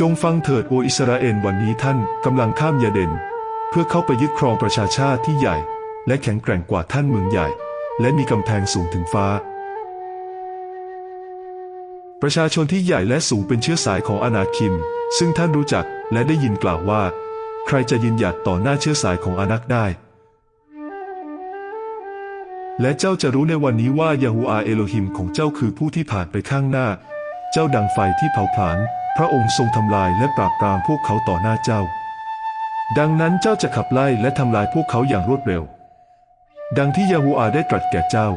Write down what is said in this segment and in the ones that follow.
จงฟังเถิดโออิสราเอลวันนี้ท่านกำลังข้ามยาเดน เพื่อเข้าไปยึดครองประชาชาติที่ใหญ่ และแข็งแกร่งกว่าท่านเมืองใหญ่ และมีกำแพงสูงถึงฟ้า ประชาชนที่ใหญ่และสูงเป็นเชื้อสายของอาณาคิม ซึ่งท่านรู้จักและได้ยินกล่าวว่า ใครจะยืนหยัดต่อหน้าเชื้อสายของอานักได้ และเจ้าจะรู้ในวันนี้ว่ายาฮูอาเอโลฮิมของเจ้าคือผู้ที่ผ่านไปข้างหน้า เจ้าดังไฟที่เผาผลาญ พระองค์ทรงทำลายและปราบปรามพวกเขาต่อหน้าเจ้า ดังนั้นเจ้าจะขับไล่และทำลายพวกเขาอย่างรวดเร็ว ดังที่ยาฮูอาได้ตรัสแก่เจ้า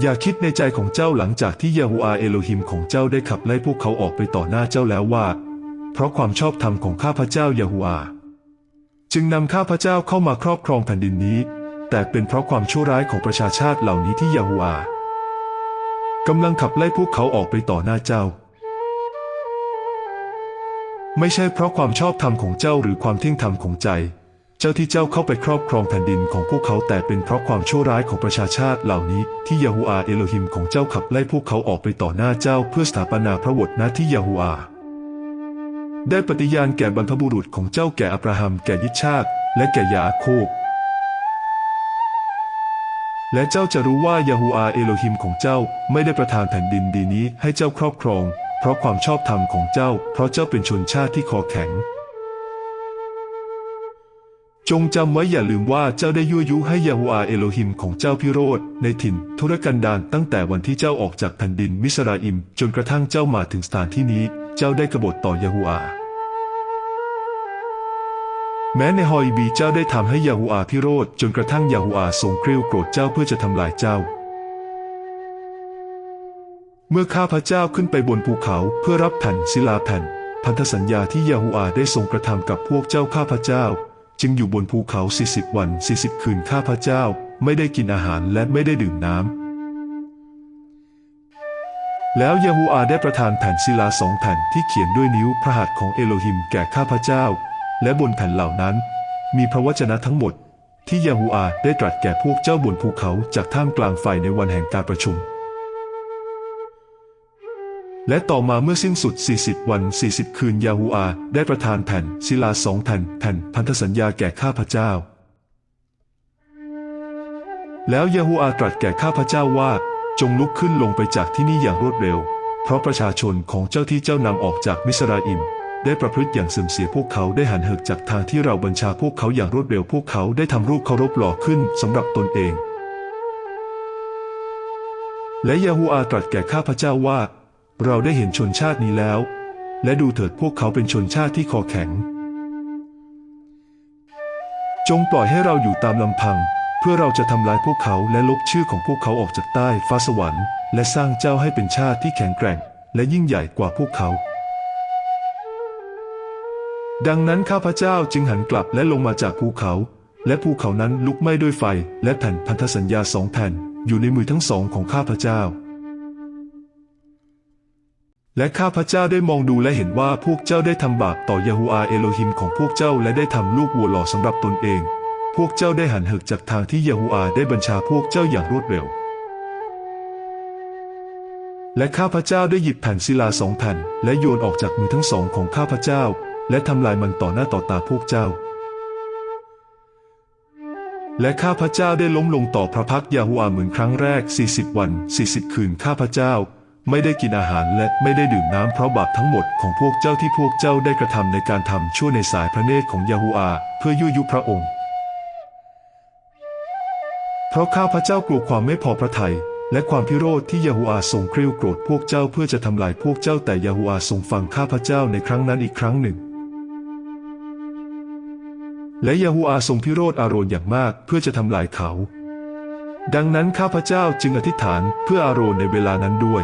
อย่าคิดในใจของเจ้าหลังจากที่ยาฮูอาเอโลฮิมของเจ้าได้ขับไล่พวกเขาออกไปต่อหน้าเจ้าแล้วว่า เพราะความชอบธรรมของข้าพเจ้ายาฮูอา จึงนำข้าพเจ้าเข้ามาครอบครองแผ่นดินนี้ แต่เป็นเพราะความชั่วร้ายของประชาชาติเหล่านี้ที่ยาฮูอา กำลังขับไล่พวกเขาออกไปต่อหน้าเจ้า ไม่ใช่เพราะความชอบธรรมของเจ้าหรือความเที่ยงธรรมของใจ เจ้าที่เจ้าเข้าไปครอบครองแผ่นดินของพวกเขาแต่เป็นเพราะความชั่วร้ายของประชาชาติเหล่านี้ที่ยาฮูอาเอโลฮิมของเจ้าขับไล่พวกเขาออกไปต่อหน้าเจ้าเพื่อสถาปนาพระวจนะที่ยาฮูอาได้ปฏิญาณแก่บรรพบุรุษของเจ้าแก่อับราฮัมแก่ยิชชากและแก่ยาอาโคบ และเจ้าจะรู้ว่ายาฮูอาเอโลฮิมของเจ้าไม่ได้ประทานแผ่นดินดีนี้ให้เจ้าครอบครอง เพราะความชอบธรรมของเจ้า เพราะเจ้าเป็นชนชาติที่คอแข็ง จงจำไว้อย่าลืมว่าเจ้าได้ยั่วยุให้ยาฮูอาเอโลฮิมของเจ้าพิโรธในถิ่นทุรกันดารตั้งแต่วันที่เจ้าออกจากแผ่นดินมิสราอิม จนกระทั่งเจ้ามาถึงสถานที่นี้ เจ้าได้กบฏต่อยาฮูอา แม้ในฮอยบีเจ้าได้ทำให้ยาฮูอาพิโรธจนกระทั่งยาฮูอาทรงเกรียวโกรธเจ้าเพื่อจะทำลายเจ้า เมื่อข้าพเจ้าขึ้นไปบนภูเขาเพื่อรับแผ่นศิลาแผ่น พันธสัญญาที่ยาฮูอาได้ทรงกระทำกับพวกเจ้าข้าพเจ้า จึงอยู่บนภูเขา 40 วัน 40 คืนข้าพเจ้า ไม่ได้กินอาหารและไม่ได้ดื่มน้ำแล้วยาฮูอาได้ประทานแผ่นศิลาสองแผ่นที่เขียนด้วยนิ้วพระหัตถ์ของเอโลฮิมแก่ข้าพเจ้า และบนแผ่นเหล่านั้น มีพระวจนะทั้งหมด ที่ยาฮูอาได้ตรัสแก่พวกเจ้าบนภูเขาจากท่ามกลางไฟในวันแห่งการประชุม และต่อมาเมื่อสิ้นสุด 40 วัน 40 คืนยาฮูอาได้ประทานแผ่นศิลาสองแผ่นแผ่นพันธสัญญาแก่ข้าพเจ้า แล้วยาฮูอาตรัสแก่ข้าพเจ้าว่าจงลุกขึ้นลงไปจากที่นี่อย่างรวดเร็ว เพราะประชาชนของเจ้าที่เจ้านำออกจากมิสราอิม ได้ประพฤติอย่างเสื่อมเสียพวกเขาได้หันเหิกจากทางที่เราบัญชาพวกเขาอย่างรวดเร็วพวกเขาได้ทำรูปเคารพหล่อขึ้นสำหรับตนเอง และยาฮูอาตรัสแก่ข้าพเจ้าว่า เราได้เห็นชนชาตินี้แล้ว และดูเถิดพวกเขาเป็นชนชาติที่คอแข็ง จงปล่อยให้เราอยู่ตามลำพัง เพื่อเราจะทำลายพวกเขาและลบชื่อของพวกเขาออกจากใต้ฟ้าสวรรค์ และสร้างเจ้าให้เป็นชาติที่แข็งแกร่ง และยิ่งใหญ่กว่าพวกเขา ดังนั้นข้าพเจ้าจึงหันกลับและลงมาจากภูเขา และภูเขานั้นลุกไหม้ด้วยไฟ และแผ่นพันธสัญญาสองแผ่นอยู่ในมือทั้งสองของข้าพเจ้า และข้าพเจ้าได้มองดูและเห็นว่าพวกเจ้าได้ทำบาปต่อยาฮูอาเอโลฮิมของพวกเจ้าและได้ทำลูกวัวหล่อสำหรับตนเอง พวกเจ้าได้หันเหิกจากทางที่ยาฮูอาได้บัญชาพวกเจ้าอย่างรวดเร็ว และข้าพเจ้าได้หยิบแผ่นศิลาสองแผ่นและโยนออกจากมือทั้งสองของข้าพเจ้า และทำลายมันต่อหน้าต่อตาพวกเจ้า และข้าพเจ้าได้ล้มลงต่อพระพักยาฮูอาเหมือนครั้งแรก 40 วัน 40 คืนข้าพเจ้าไม่ได้กินอาหารและไม่ได้ดื่มน้ำเพราะบาปทั้งหมดของพวกเจ้าที่พวกเจ้าได้กระทำในการทำชั่วในสายพระเนตรของยาฮูอาเพื่อยั่วยุพระองค์ เพราะข้าพเจ้ากลัวความไม่พอพระทัยและความพิโรธที่ยาฮูอาทรงเกรียวโกรธพวกเจ้าเพื่อจะทำลายพวกเจ้าแต่ยาฮูอาทรงฟังข้าพเจ้าในครั้งนั้นอีกครั้งหนึ่ง และยาฮูอาทรงพิโรธอาโรนอย่างมากเพื่อจะทำลายเขา ดังนั้นข้าพเจ้าจึงอธิษฐานเพื่ออาโรนในเวลานั้นด้วย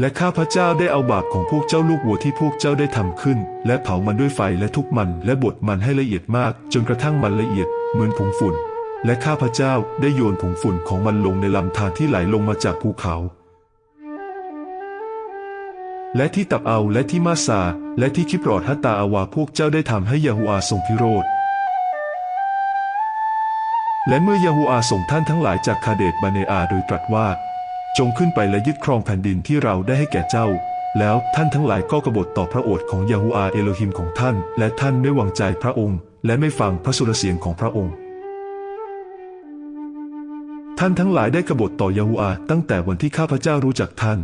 และข้าพเจ้าได้เอาบาปของพวกเจ้าลูกวัวที่พวกเจ้าได้ทำขึ้น และเผามันด้วยไฟและทุบมันและบดมันให้ละเอียดมาก จนกระทั่งมันละเอียดเหมือนผงฝุ่น และข้าพเจ้าได้โยนผงฝุ่นของมันลงในลำธารที่ไหลลงมาจากภูเขา และที่ตับเอาและที่มาซา และที่คิปรอดฮัตตาอาวาพวกเจ้าได้ทำให้ยาฮูอาทรงพิโรธ และเมื่อยาฮูอาส่งท่านทั้งหลายจากคาเดตบาเนอาโดยตรัสว่า จงขึ้นไปและยึดครองแผ่นดินที่เราได้ให้แก่เจ้า แล้วท่านทั้งหลายก็กบฏต่อพระโอษฐ์ของยาฮูอาเอโลฮิมของท่าน และท่านไม่วางใจพระองค์ และไม่ฟังพระสุรเสียงของพระองค์ ท่านทั้งหลายได้กบฏต่อยาฮูอาตั้งแต่วันที่ข้าพเจ้ารู้จักท่าน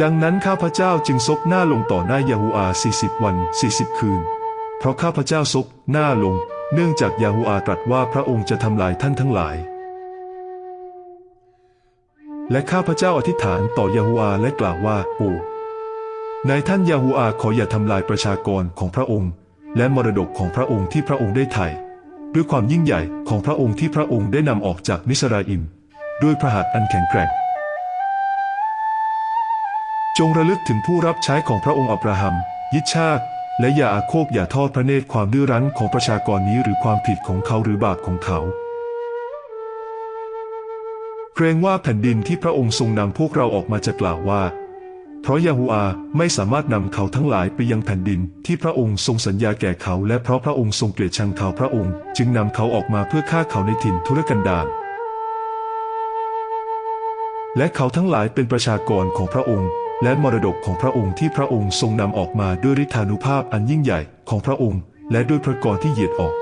ดังนั้นข้าพเจ้าจึงซบหน้าลงต่อหน้ายาฮูอา40 วัน 40 คืน เพราะข้าพเจ้าซบหน้าลง เนื่องจากยาฮูอาตรัสว่าพระองค์จะทำลายท่านทั้งหลาย และข้าพเจ้าอธิษฐานต่อยาฮูอาและกล่าวว่า โอ้นายท่านยาฮูอาขออย่าทำลายประชากรของพระองค์ และมรดกของพระองค์ที่พระองค์ได้ไถ่ด้วยความยิ่งใหญ่ของพระองค์ที่พระองค์ได้นำออกจากมิสราอิมด้วยพระหัตถ์อันแข็งแกร่ง จงระลึกถึงผู้รับใช้ของพระองค์อับราฮัม ยิชากและอย่าอาโคบอย่าทอดพระเนตรความดื้อรั้นของประชากรนี้หรือความผิดของเขาหรือบาปของเขา เกรงว่าแผ่นดินที่พระองค์ทรงนำพวกเราออกมาจะกล่าวว่า เพราะยาฮูอาไม่สามารถนำเขาทั้งหลายไปยังแผ่นดินที่พระองค์ทรงสัญญาแก่เขา และเพราะพระองค์ทรงเกลียดชังเขาพระองค์ จึงนำเขาออกมาเพื่อฆ่าเขาในถิ่นทุรกันดารและเขาทั้งหลายเป็นประชากรของพระองค์ และมรดกของพระองค์ที่พระองค์ทรงนำออกมาด้วยฤทธานุภาพอันยิ่งใหญ่ของพระองค์ และด้วยพระกรที่เหยียดออก